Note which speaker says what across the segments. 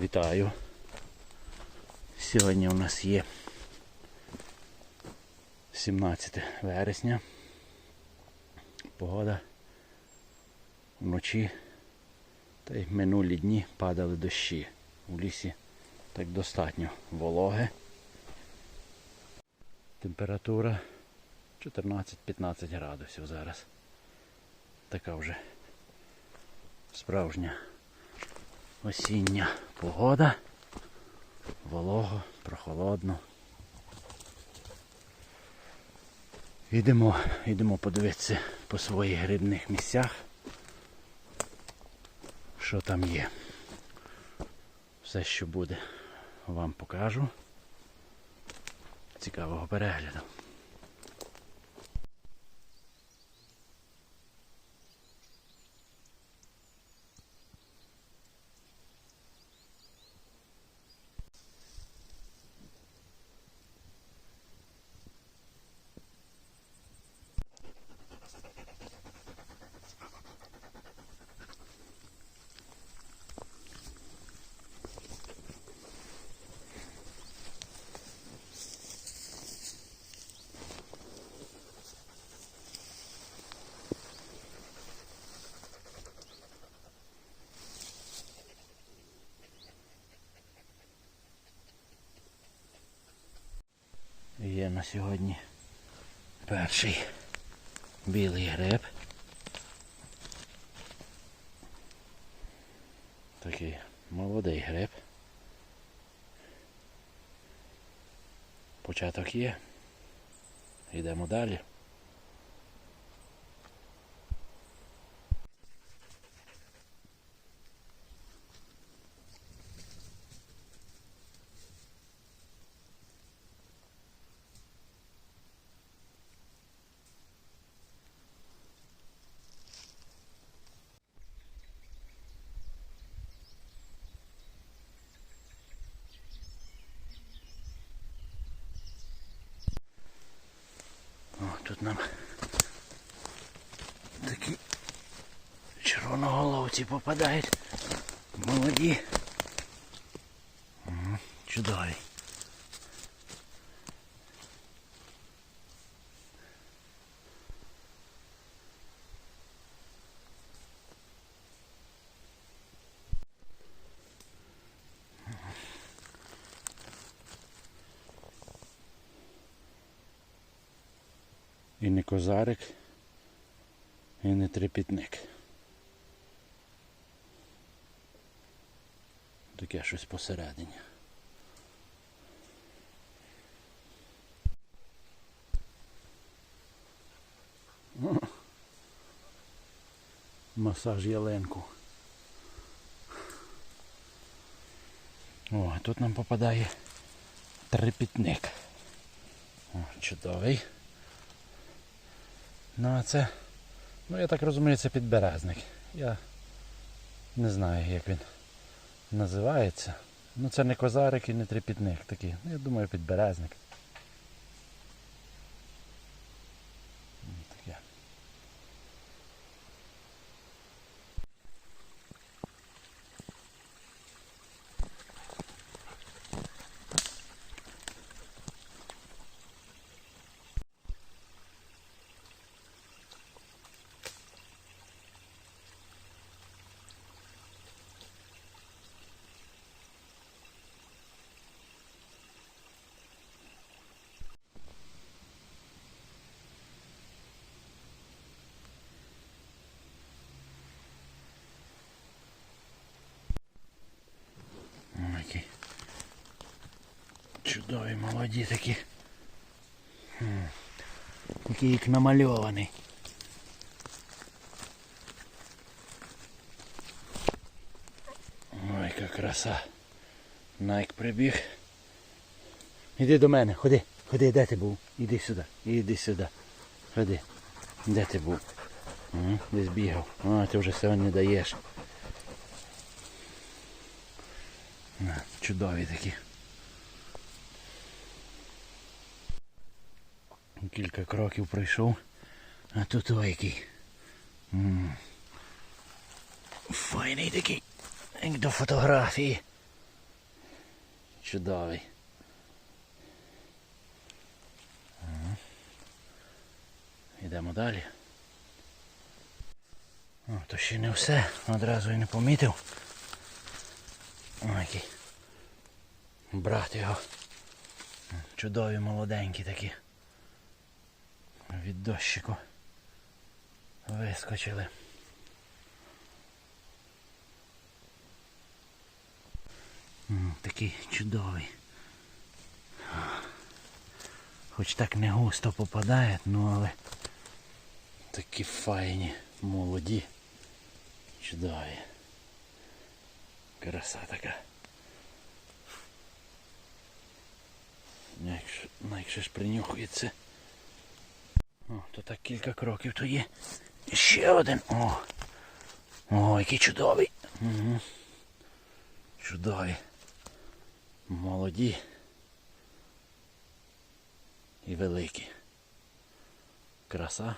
Speaker 1: Вітаю. Сьогодні у нас є 17 вересня. Погода вночі та й минулі дні падали дощі. У лісі так достатньо вологи. Температура 14-15 градусів зараз. Така вже справжня осіння погода. Волого, прохолодно. Йдемо, йдемо подивитися по своїх грибних місцях. Що там є. Все, що буде, вам покажу. Цікавого перегляду. Є на сьогодні перший білий гриб. Такий молодий гриб. Початок є. Йдемо далі. О, тут нам такі червоноголовці попадають. Молоді. Ага, Чудові. І не козарик, і не трепітник. Таке щось посередині. Масаж ялинку. О, а тут нам попадає трепітник. О, чудовий. Ну а це, ну я так розумію, це підберезник. Я не знаю, як він називається. Ну це не козарик і не трепітник такий. Ну, я думаю, підберезник. М, Таке. О, які чудові молоді такі. Такий як намальований. Ой, яка краса. Найк прибіг. Іди до мене, ходи, ходи, де ти був? Іди сюди, іди сюди. Ходи. Де ти був? Десь бігав. А, ти вже сьогодні даєш. Чудові такі. Кілька кроків пройшов, а тут ой який. М. Файний такий. Як до фотографії. Чудовий. Ага. Йдемо далі. О, то ще не все, одразу і не помітив. О, який. Брат його. Чудові молоденькі такі. Від дощику. Вискочили. Такий чудовий. Хоч так не густо попадає, ну але такі файні, молоді, чудові. Краса така. Якщо, ну, якщо ж принюхується. О, то так кілька кроків то є. І ще один. О! О, який чудовий. Угу. Чудові. Молоді. І великі. Краса.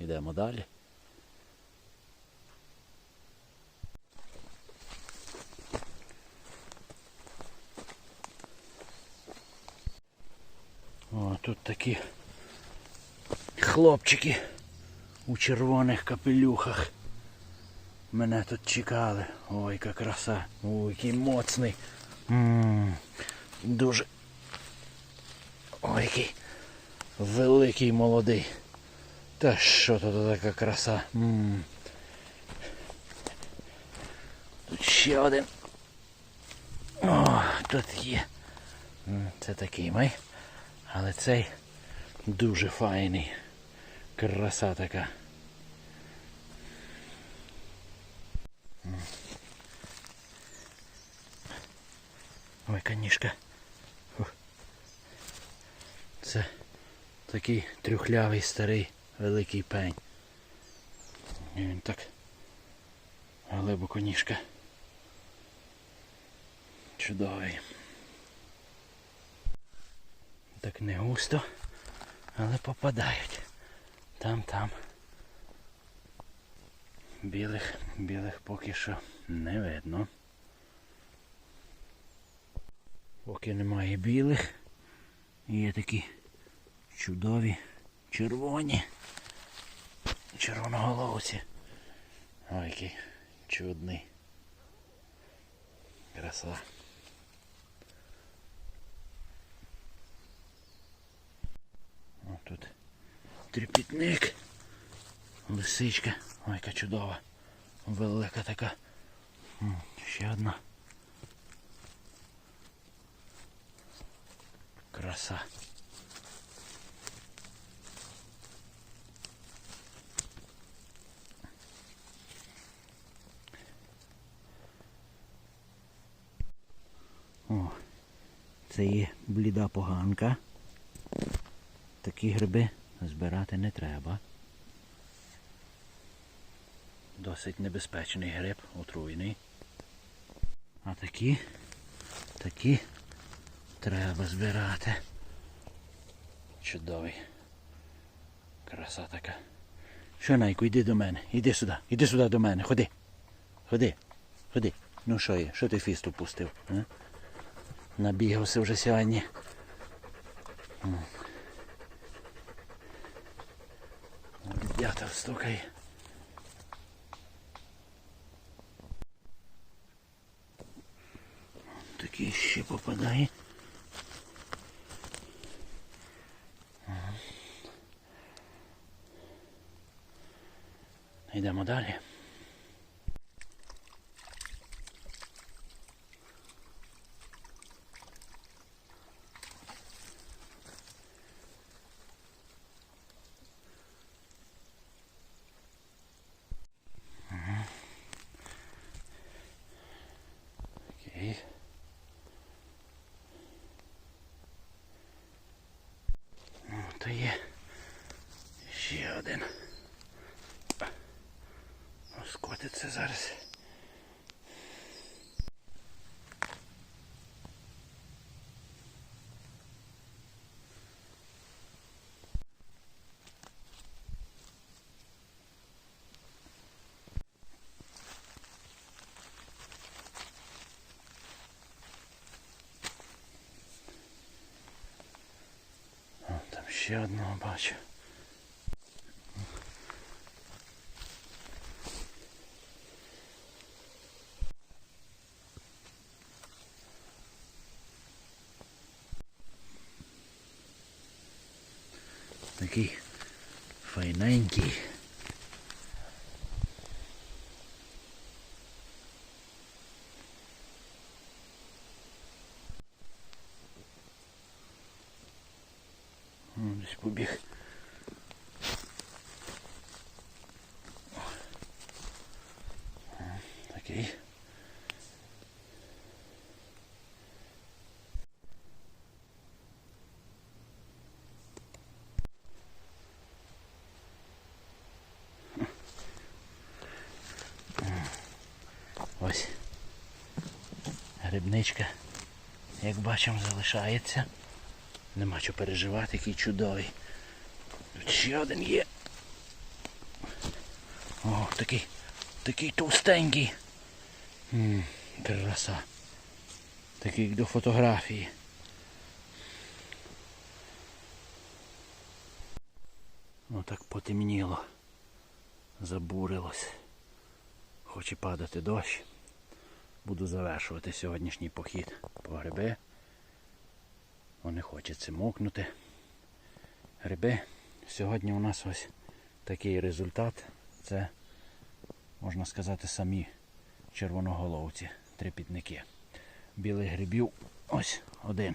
Speaker 1: Йдемо далі. О, тут такі хлопчики у червоних капелюхах. Мене тут чекали. Ой, яка краса. Ой, який моцний. Дуже. Ой, який великий молодий. Та що тут така краса? Тут ще один. О, тут є. Це такий май. Але цей дуже файний. Краса така. Ой, канішка. Це такий трюхлявий старий великий пень. І він так глибоко ніжка. Чудовий. Так не густо, але попадають. Там, там. Білих, білих поки що не видно. Поки немає білих. Є такі чудові червоні. Червоноголовці. Ой, який чудний. Краса. О, тут трепітник. Лисичка. Ой, яка чудова. Велика така. Ще одна. Краса. О, це є бліда поганка. Такі гриби збирати не треба. Досить небезпечний гриб, отруйний. А такі, такі треба збирати. Чудовий. Краса така. Що, Найку, йди до мене. Іди сюди, іди сюди до мене. Ходи. Ходи. Ходи. Ну що є? Що ти фісту пустив? А? Набігався вже сьогодні. М. Дятел стукає. Такий ще попадає. Йдемо далі. буде це зараз. Ще одного бачу. М, побіг. Такий. Ось грибничка, як бачимо, залишається. Нема що переживати, який чудовий. Тут ще один є. О, такий, такий товстенький. М, краса. Такий до фотографії. Ну так потемніло. Забурилось. Хоче падати дощ. Буду завершувати сьогоднішній похід по гриби. Бо не хочеться мокнути. Гриби. Сьогодні у нас ось такий результат. Це, можна сказати, самі червоноголовці, трипітники. Білих грибів ось один.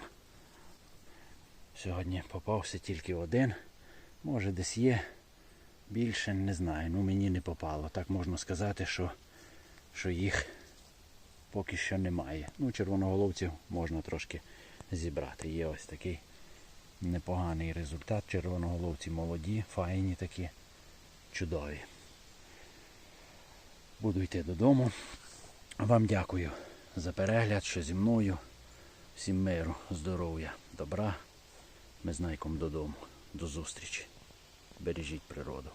Speaker 1: Сьогодні попався тільки один. Може десь є. Більше не знаю. Ну мені не попало. Так можна сказати, що, що їх поки що немає. Ну, червоноголовців можна трошки зібрати. Є ось такий непоганий результат. Червоноголовці молоді, файні такі, чудові. Буду йти додому. Вам дякую за перегляд, що зі мною. Всім миру, здоров'я, добра. Ми з Найком додому. До зустрічі. Бережіть природу.